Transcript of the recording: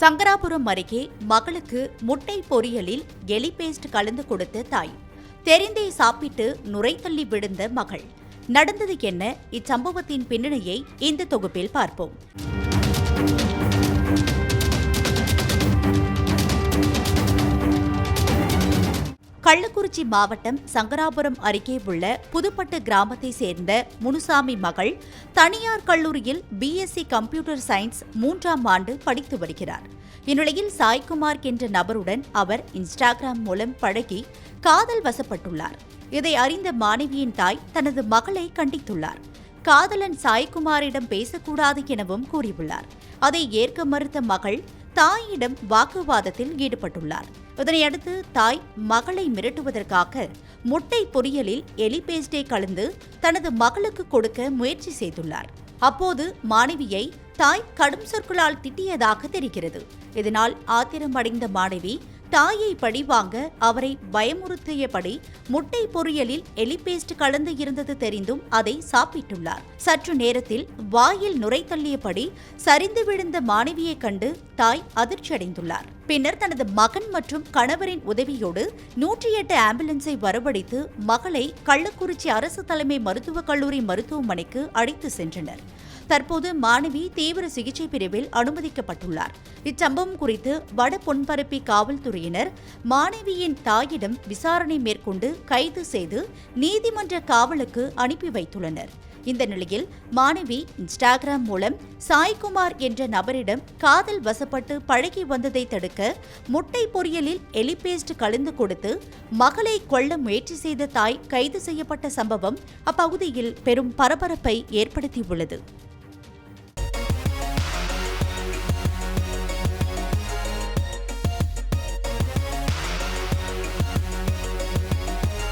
சங்கராபுரம் அருகே மகளுக்கு முட்டை பொரியலில் எலி பேஸ்ட் கலந்து கொடுத்த தாய். தெரிந்தே சாப்பிட்டு நுரை தள்ளி விழுந்த மகள். நடந்தது என்ன? இச்சம்பவத்தின் பின்னணியை இந்த தொகுப்பில் பார்ப்போம். கள்ளக்குறிச்சி மாவட்டம் சங்கராபுரம் அருகே உள்ள புதுப்பட்டு கிராமத்தை சேர்ந்த முனுசாமி மகள் தனியார் கல்லூரியில் பிஎஸ்சி கம்ப்யூட்டர் சயின்ஸ் மூன்றாம் ஆண்டு படித்து வருகிறார். இந்நிலையில் சாய்குமார் என்ற நபருடன் அவர் இன்ஸ்டாகிராம் மூலம் பழகி காதல் வசப்பட்டுள்ளார். இதை அறிந்த மாணவியின் தாய் தனது மகளை கண்டித்துள்ளார். காதலன் சாய்குமாரிடம் பேசக்கூடாது எனவும் கூறியுள்ளார். அதை ஏற்க மறுத்த மகள் தாயிடம் வாக்குவாதத்தில் ஈடுபட்டுள்ளார். இதனையடுத்து தாய் மகளை மிரட்டுவதற்காக முட்டை பொரியலில் எலி பேஸ்டை கலந்து தனது மகளுக்கு கொடுக்க முயற்சி செய்துள்ளார். அப்போது மாணவியை தாய் கடும் சொற்களால் திட்டியதாக தெரிகிறது. இதனால் ஆத்திரமடைந்த மாணவி தாயை பழிவாங்க அவரை பயமுறுத்தியபடி முட்டை பொரியலில் எலிபேஸ்ட் கலந்து இருந்தது தெரிந்தும் அதை சாப்பிட்டுள்ளார். சற்று நேரத்தில் வாயில் நுரை தள்ளியபடி சரிந்து விழுந்த மாணவியை கண்டு தாய் அதிர்ச்சியடைந்துள்ளார். பின்னர் தனது மகன் மற்றும் கணவரின் உதவியோடு நூற்றி எட்டு ஆம்புலன்ஸை வரவழைத்து மகளை கள்ளக்குறிச்சி அரசு தலைமை மருத்துவக் கல்லூரி மருத்துவமனைக்கு அழைத்து சென்றனர். தற்போது மாணவி தீவிர சிகிச்சை பிரிவில் அனுமதிக்கப்பட்டுள்ளார். இச்சம்பவம் குறித்து வட பொன்பரப்பி காவல்துறையினர் மாணவியின் தாயிடம் விசாரணை மேற்கொண்டு கைது செய்து நீதிமன்ற காவலுக்கு அனுப்பி வைத்துள்ளனர். இந்த நிலையில் மாணவி இன்ஸ்டாகிராம் மூலம் சாய்குமார் என்ற நபரிடம் காதல் வசப்பட்டு பழகி வந்ததை தடுக்க முட்டை பொரியலில் எலிபேஸ்ட் கலந்து கொடுத்து மகளை கொல்ல முயற்சி செய்த தாய் கைது செய்யப்பட்ட சம்பவம் அப்பகுதியில் பெரும் பரபரப்பை ஏற்படுத்தியுள்ளது.